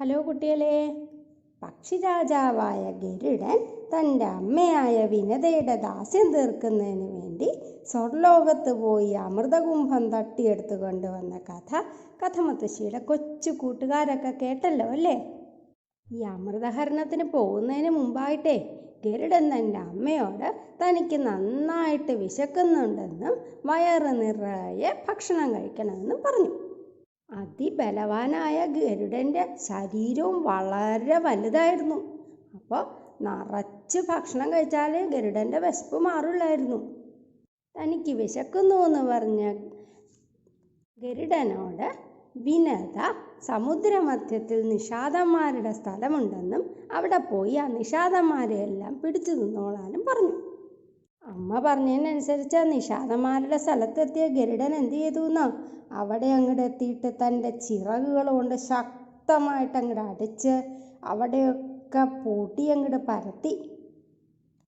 Hello കുട്ടികളെ. പക്ഷി രാജാവായ ഗരുഡൻ തന്റെ അമ്മയായ വിനതയുടെ ദാസ്യം തീർക്കുന്നതിന് വേണ്ടി സ്വർലോകത്ത് പോയി അമൃതകുംഭം തട്ടിയെടുത്ത് കൊണ്ടുവന്ന കഥ കഥമുത്തശ്ശിയുടെ കൊച്ചു കൂട്ടുകാരൊക്കെ കേട്ടല്ലോ അല്ലേ? ഈ അമൃതഹരണത്തിന് പോകുന്നതിന് മുമ്പായിട്ടേ ഗരുഡൻ തന്റെ അമ്മയോട് തനിക്ക് നന്നായിട്ട് വിശക്കുന്നുണ്ടെന്നും വയറ് നിറയെ ഭക്ഷണം കഴിക്കണമെന്നും പറഞ്ഞു. അതിബലവാനായ ഗരുഡന്റെ ശരീരവും വളരെ വലുതായിരുന്നു. അപ്പോൾ നിറച്ച് ഭക്ഷണം കഴിച്ചാൽ ഗരുഡന്റെ വിശപ്പ് മാറുള്ളായിരുന്നു. തനിക്ക് വിശക്കുന്നു എന്ന് പറഞ്ഞ ഗരുഡനോട് വിനത സമുദ്രമധ്യത്തിൽ നിഷാദന്മാരുടെ സ്ഥലമുണ്ടെന്നും അവിടെ പോയി ആ നിഷാദന്മാരെ എല്ലാം പിടിച്ചു നിന്നോളാനും പറഞ്ഞു. അമ്മ പറഞ്ഞതിനനുസരിച്ച് നിഷാദന്മാരുടെ സ്ഥലത്തെത്തിയ ഗരുഡൻ എന്ത് ചെയ്തു എന്നാ അവിടെ അങ്ങോട്ട് എത്തിയിട്ട് തന്റെ ചിറകുകൾ കൊണ്ട് ശക്തമായിട്ട് അങ്ങോട്ട് അടിച്ച് അവിടെയൊക്കെ പൂട്ടി അങ്ങോട്ട് പരത്തി.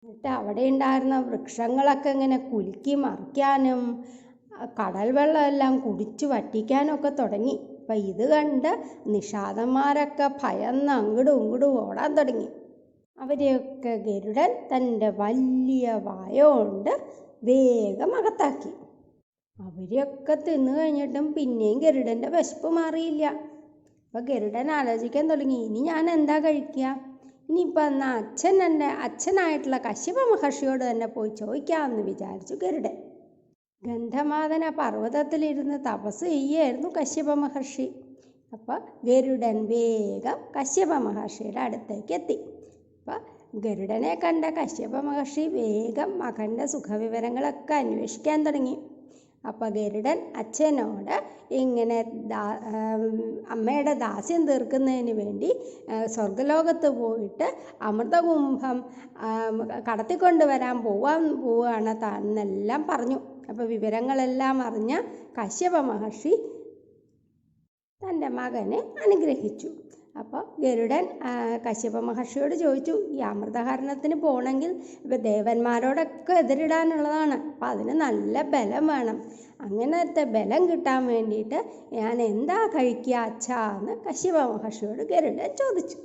എന്നിട്ട് അവിടെ ഉണ്ടായിരുന്ന വൃക്ഷങ്ങളൊക്കെ ഇങ്ങനെ കുലുക്കി മറിക്കാനും കടൽ വെള്ളമെല്ലാം കുടിച്ചു വറ്റിക്കാനൊക്കെ തുടങ്ങി. അപ്പം ഇത് കണ്ട് നിഷാദന്മാരൊക്കെ ഭയന്ന് അങ്ങോട്ടും ഇങ്ങോട്ടും ഓടാൻ തുടങ്ങി. അവരെയൊക്കെ ഗരുഡൻ തന്റെ വലിയ വായ കൊണ്ട് വേഗം അകത്താക്കി. അവരെയൊക്കെ തിന്നു കഴിഞ്ഞിട്ടും പിന്നെയും ഗരുഡന്റെ വിശപ്പ് മാറിയില്ല. അപ്പോൾ ഗരുഡൻ ആലോചിക്കാൻ തുടങ്ങി ഇനി ഞാൻ എന്താ കഴിക്കുക? ഇനിയിപ്പോൾ എന്നാൽ അച്ഛൻ എന്റെ അച്ഛനായിട്ടുള്ള കശ്യപ മഹർഷിയോട് തന്നെ പോയി ചോദിക്കാമെന്ന് വിചാരിച്ചു ഗരുഡൻ. ഗന്ധമാതന പർവതത്തിലിരുന്ന് തപസ് ചെയ്യായിരുന്നു കശ്യപ മഹർഷി. അപ്പോൾ ഗരുഡൻ വേഗം കശ്യപ മഹർഷിയുടെ അടുത്തേക്ക് എത്തി. അപ്പോൾ ഗരുഡനെ കണ്ട കശ്യപ മഹർഷി വേഗം മകന്റെ സുഖവിവരങ്ങളൊക്കെ അന്വേഷിക്കാൻ തുടങ്ങി. അപ്പോൾ ഗരുഡൻ അച്ഛനോട് ഇങ്ങനെ ദാ അമ്മയുടെ ദാസ്യം തീർക്കുന്നതിന് വേണ്ടി സ്വർഗലോകത്ത് പോയിട്ട് അമൃതകുംഭം കടത്തിക്കൊണ്ടുവരാൻ പോവാൻ പോവുകയാണ് തന്നെല്ലാം പറഞ്ഞു. അപ്പോൾ വിവരങ്ങളെല്ലാം അറിഞ്ഞ കശ്യപ മഹർഷി തന്റെ മകനെ അനുഗ്രഹിച്ചു. അപ്പോൾ ഗരുഡൻ കശ്യപ മഹർഷിയോട് ചോദിച്ചു ഈ അമൃതഹരണത്തിന് പോകണമെങ്കിൽ ഇപ്പോൾ ദേവന്മാരോടൊക്കെ എതിരിടാനുള്ളതാണ്. അപ്പോൾ അതിന് നല്ല ബലം വേണം. അങ്ങനത്തെ ബലം കിട്ടാൻ വേണ്ടിയിട്ട് ഞാൻ എന്താ കഴിക്കുക അച്ഛാ? എന്ന് കശ്യപ മഹർഷിയോട് ഗരുഡൻ ചോദിച്ചു.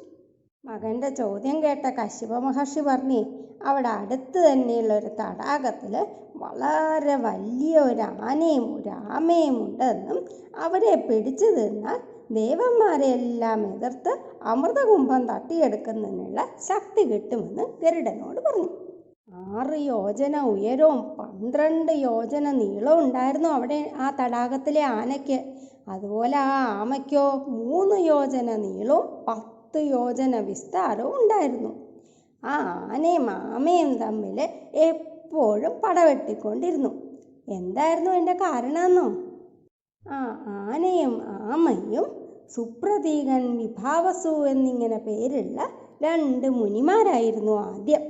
മകന്റെ ചോദ്യം കേട്ട കശ്യപ മഹർഷി പറഞ്ഞേ അവിടെ അടുത്ത് തന്നെയുള്ള ഒരു തടാകത്തിൽ വളരെ വലിയ ഒരു ആനയും ഒരു ആമയും ഉണ്ടെന്നും അവരെ പിടിച്ചു തിന്നാൽ ദേവന്മാരെയെല്ലാം എതിർത്ത് അമൃതകുംഭം തട്ടിയെടുക്കുന്നതിനുള്ള ശക്തി കിട്ടുമെന്ന് ഗരുഡനോട് പറഞ്ഞു. ആറ് യോജന ഉയരവും പന്ത്രണ്ട് യോജന നീളവും ഉണ്ടായിരുന്നു അവിടെ ആ തടാകത്തിലെ ആനയ്ക്ക്. അതുപോലെ ആ ആമയ്ക്കോ മൂന്ന് യോജന നീളവും പത്ത് യോജന വിസ്താരവും ഉണ്ടായിരുന്നു. ആ ആനയും ആമയും തമ്മിൽ എപ്പോഴും പടവെട്ടിക്കൊണ്ടിരുന്നു. എന്തായിരുന്നു എന്റെ കാരണമെന്നോ? ആനയും ആമയും സുപ്രതീകൻ വിഭാവസു എന്നിങ്ങനെ പേരുള്ള രണ്ട് മുനിമാരായിരുന്നു ആദ്യം.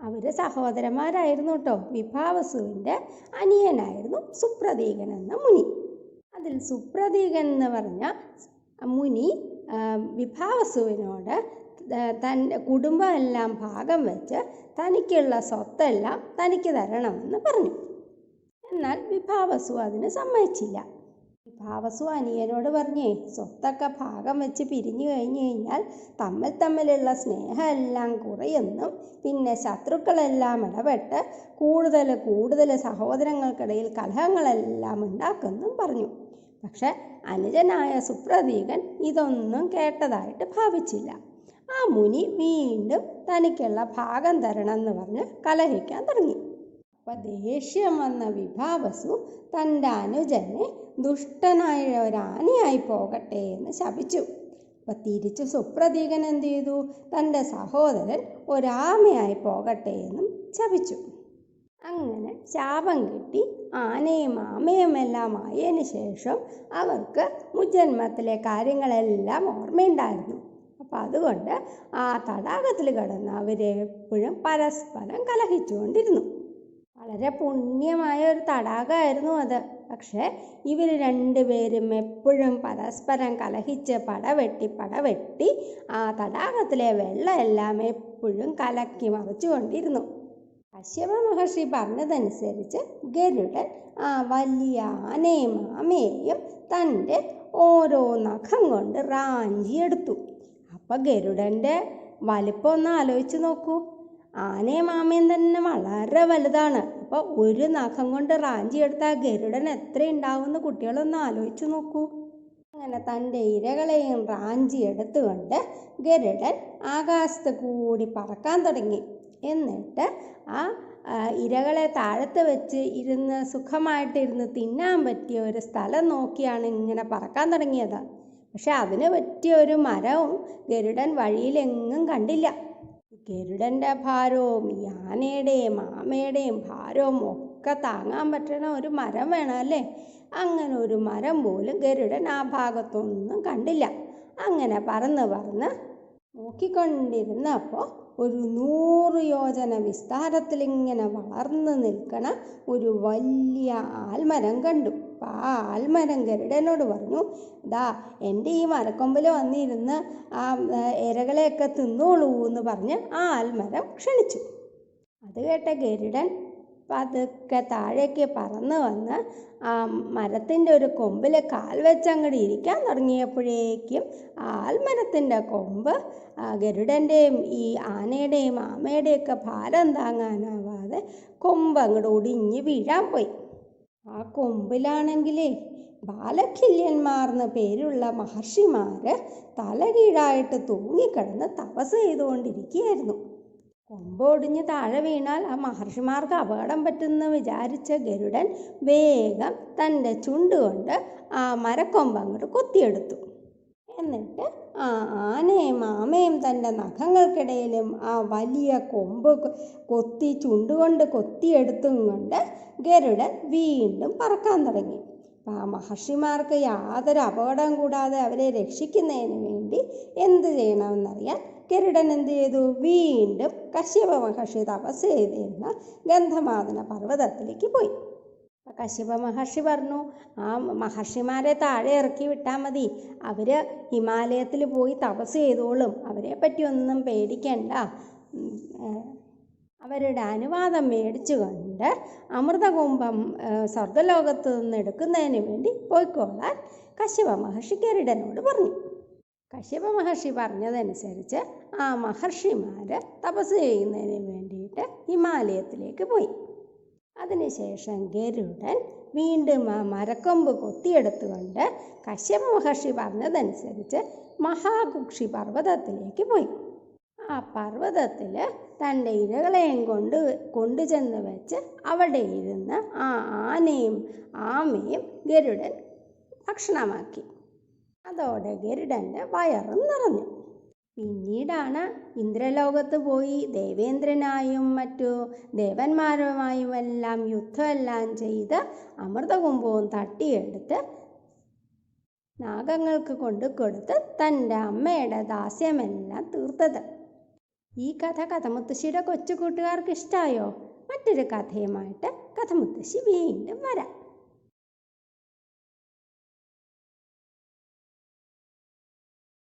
അവർ സഹോദരന്മാരായിരുന്നു കേട്ടോ വിഭാവസുവിന്റെ അനിയനായിരുന്നു സുപ്രതീകൻ എന്ന മുനി. അതിൽ സുപ്രതീകൻ എന്ന് പറഞ്ഞ മുനി വിഭാവസുവിനോട് തന്റെ കുടുംബമെല്ലാം ഭാഗം വെച്ച് തനിക്കുള്ള സ്വത്തെല്ലാം തനിക്ക് തരണമെന്ന് പറഞ്ഞു. എന്നാൽ വിഭാവസു അതിന് സമ്മതിച്ചില്ല. വിഭാവസു അനിയനോട് പറഞ്ഞേ സ്വത്തൊക്കെ ഭാഗം വെച്ച് പിരിഞ്ഞു കഴിഞ്ഞു കഴിഞ്ഞാൽ തമ്മിൽ തമ്മിലുള്ള സ്നേഹമെല്ലാം കുറയെന്നും. പിന്നെ ശത്രുക്കളെല്ലാം ഇടപെട്ട് കൂടുതൽ കൂടുതൽ സഹോദരങ്ങൾക്കിടയിൽ കലഹങ്ങളെല്ലാം ഉണ്ടാക്കുമെന്നും പറഞ്ഞു. പക്ഷെ അനുജനായ സുപ്രതീകൻ ഇതൊന്നും കേട്ടതായിട്ട് ഭാവിച്ചില്ല. ആ മുനി വീണ്ടും തനിക്കുള്ള ഭാഗം തരണമെന്ന് പറഞ്ഞ് കലഹിക്കാൻ തുടങ്ങി. അപ്പം ദേഷ്യം വന്ന വിഭാവസു തന്റെ അനുജനെ ദുഷ്ടനായ ഒരാനയായി പോകട്ടെ എന്ന് ശപിച്ചു. അപ്പം തിരിച്ചു സുപ്രതീകൻ എന്ത് ചെയ്തു? തന്റെ സഹോദരൻ ഒരാമയായി പോകട്ടെ എന്നും ശപിച്ചു. അങ്ങനെ ശാപം കിട്ടി. ആനയും ആമയും എല്ലാം ആയതിനു ശേഷം അവർക്ക് മുജന്മത്തിലെ കാര്യങ്ങളെല്ലാം ഓർമ്മയുണ്ടായിരുന്നു. അപ്പം അതുകൊണ്ട് ആ തടാകത്തിൽ കിടന്ന് അവരെപ്പോഴും പരസ്പരം കലഹിച്ചുകൊണ്ടിരുന്നു. വളരെ പുണ്യമായ ഒരു തടാകമായിരുന്നു അത്. പക്ഷേ ഇവർ രണ്ടുപേരും എപ്പോഴും പരസ്പരം കലഹിച്ച് പടവെട്ടി പടവെട്ടി ആ തടാകത്തിലെ വെള്ളമെല്ലാം എപ്പോഴും കലക്കി മറിച്ചുകൊണ്ടിരുന്നു. കശ്യപ മഹർഷി പറഞ്ഞതനുസരിച്ച് ഗരുഡൻ ആ വലിയ ആനയും ആമയെയും തന്റെ ഓരോ നഖം കൊണ്ട് റാഞ്ചിയെടുത്തു. അപ്പോൾ ഗരുഡന്റെ വലിപ്പം ഒന്ന് ആലോചിച്ച് നോക്കൂ. ആനയും മാമയും തന്നെ വളരെ വലുതാണ്. അപ്പോൾ ഒരു നഖം കൊണ്ട് റാഞ്ചി എടുത്ത ഗരുഡൻ എത്ര ഉണ്ടാവുമെന്ന് കുട്ടികളൊന്ന് ആലോചിച്ചു നോക്കൂ. അങ്ങനെ തന്റെ ഇരകളെയും റാഞ്ചി എടുത്തുകൊണ്ട് ഗരുഡൻ ആകാശത്ത് കൂടി പറക്കാൻ തുടങ്ങി. എന്നിട്ട് ആ ആ, ഇരകളെ താഴത്ത് വെച്ച് ഇരുന്ന് സുഖമായിട്ടിരുന്ന് തിന്നാൻ പറ്റിയ ഒരു സ്ഥലം നോക്കിയാണ് ഇങ്ങനെ പറക്കാൻ തുടങ്ങിയത്. പക്ഷെ അതിന് പറ്റിയ ഒരു മരവും ഗരുഡൻ വഴിയിലെങ്ങും കണ്ടില്ല. ഗരുഡന്റെ ഭാരവും യാനയുടെയും മാമയുടെയും ഭാരവും ഒക്കെ താങ്ങാൻ പറ്റണ ഒരു മരം വേണം അല്ലേ? അങ്ങനെ ഒരു മരം പോലും ഗരുഡൻ ആ ഭാഗത്തൊന്നും കണ്ടില്ല. അങ്ങനെ പറന്ന് പറന്ന് നോക്കിക്കൊണ്ടിരുന്നപ്പോൾ ഒരു നൂറ് യോജന വിസ്താരത്തിൽ ഇങ്ങനെ വളർന്നു നിൽക്കണ ഒരു വലിയ ആൽമരം കണ്ടു. ആ ഗരുഡനോട് പറഞ്ഞു ദാ എന്റെ ഈ മരക്കൊമ്പിൽ വന്നിരുന്ന് ആ ഇരകളെയൊക്കെ തിന്നോളൂ എന്ന് പറഞ്ഞ് ആ ആൽമരം ക്ഷണിച്ചു. അത് കേട്ട ഗരുഡൻ പതുക്കെ താഴേക്ക് പറന്ന് വന്ന് ആ മരത്തിന്റെ ഒരു കൊമ്പിൽ കാൽ വെച്ച് അങ്ങോട്ട് ഇരിക്കാൻ തുടങ്ങിയപ്പോഴേക്കും ആൽമരത്തിന്റെ കൊമ്പ് ഗരുഡന്റെയും ഈ ആനയുടെയും ആമയുടെയൊക്കെ ഭാരം താങ്ങാനാവാതെ കൊമ്പ് അങ്ങോട്ട് ഒടിഞ്ഞ് വീഴാൻ പോയി. ആ കൊമ്പിലാണെങ്കിലേ ബാലഖില്യന്മാർ എന്ന് പേരുള്ള മഹർഷിമാര് തലകീഴായിട്ട് തൂങ്ങിക്കിടന്ന് തപസ് ചെയ്തുകൊണ്ടിരിക്കുകയായിരുന്നു. കൊമ്പൊടിഞ്ഞ് താഴെ വീണാൽ ആ മഹർഷിമാർക്ക് അപകടം പറ്റുമെന്ന് വിചാരിച്ച ഗരുഡൻ വേഗം തന്റെ ചുണ്ടുകൊണ്ട് ആ മരക്കൊമ്പ് അങ്ങോട്ട് കൊത്തിയെടുത്തു. എന്നിട്ട് ആ ആനയും ആമയും തന്റെ നഖങ്ങൾക്കിടയിലും ആ വലിയ കൊമ്പ് കൊത്തി ചുണ്ടുകൊണ്ട് കൊത്തിയെടുത്തും കൊണ്ട് ഗരുഡൻ വീണ്ടും പറക്കാൻ തുടങ്ങി. ആ മഹർഷിമാർക്ക് യാതൊരു അപകടം കൂടാതെ അവരെ രക്ഷിക്കുന്നതിന് വേണ്ടി എന്ത് ചെയ്യണമെന്നറിയാൻ ഗരുഡൻ എന്ത് ചെയ്തു? വീണ്ടും കശ്യപ മഹർഷി തപസ് ചെയ്തിരുന്ന ഗന്ധമാതന പർവതത്തിലേക്ക് പോയി. കശ്യപ മഹർഷി പറഞ്ഞു ആ മഹർഷിമാരെ താഴെ ഇറക്കി വിട്ടാൽ മതി. അവർ ഹിമാലയത്തിൽ പോയി തപസ് ചെയ്തോളും. അവരെ പറ്റി ഒന്നും പേടിക്കണ്ട. അവരുടെ അനുവാദം മേടിച്ചുകൊണ്ട് അമൃതകുംഭം സ്വർഗലോകത്തു നിന്ന് എടുക്കുന്നതിന് വേണ്ടി പോയിക്കോളാൻ കശ്യപ മഹർഷി ഗരുഡനോട് പറഞ്ഞു. കശ്യപ മഹർഷി പറഞ്ഞതനുസരിച്ച് ആ മഹർഷിമാർ തപസ് ചെയ്യുന്നതിന് വേണ്ടിയിട്ട് ഹിമാലയത്തിലേക്ക് പോയി. അതിനുശേഷം ഗരുഡൻ വീണ്ടും ആ മരക്കൊമ്പ് കൊത്തിയെടുത്തുകൊണ്ട് കശ്യപ മഹർഷി പറഞ്ഞതനുസരിച്ച് മഹാകുക്ഷി പർവതത്തിലേക്ക് പോയി. ആ പർവതത്തിൽ തന്റെ ഇരകളെയും കൊണ്ട് കൊണ്ടുചെന്ന് വെച്ച് അവിടെ ഇരുന്ന് ആ ആനയും ആമയും ഗരുഡൻ ഭക്ഷണമാക്കി. അതോടെ ഗരുഡന്റെ വയറും നിറഞ്ഞു. പിന്നീടാണ് ഇന്ദ്രലോകത്ത് പോയി ദേവേന്ദ്രനായും മറ്റു ദേവന്മാരുമായും എല്ലാം യുദ്ധമെല്ലാം ചെയ്ത് അമൃതകുംഭവും തട്ടിയെടുത്ത് നാഗങ്ങൾക്ക് കൊണ്ടു കൊടുത്ത് തന്റെ അമ്മയുടെ ദാസ്യമെല്ലാം തീർത്തത്. ഈ കഥ കഥമുത്തശ്ശിയുടെ കൊച്ചു കൂട്ടുകാർക്ക് ഇഷ്ടമായോ മറ്റൊരു കഥയുമായിട്ട് കഥമുത്തശ്ശി വീണ്ടും വരാം.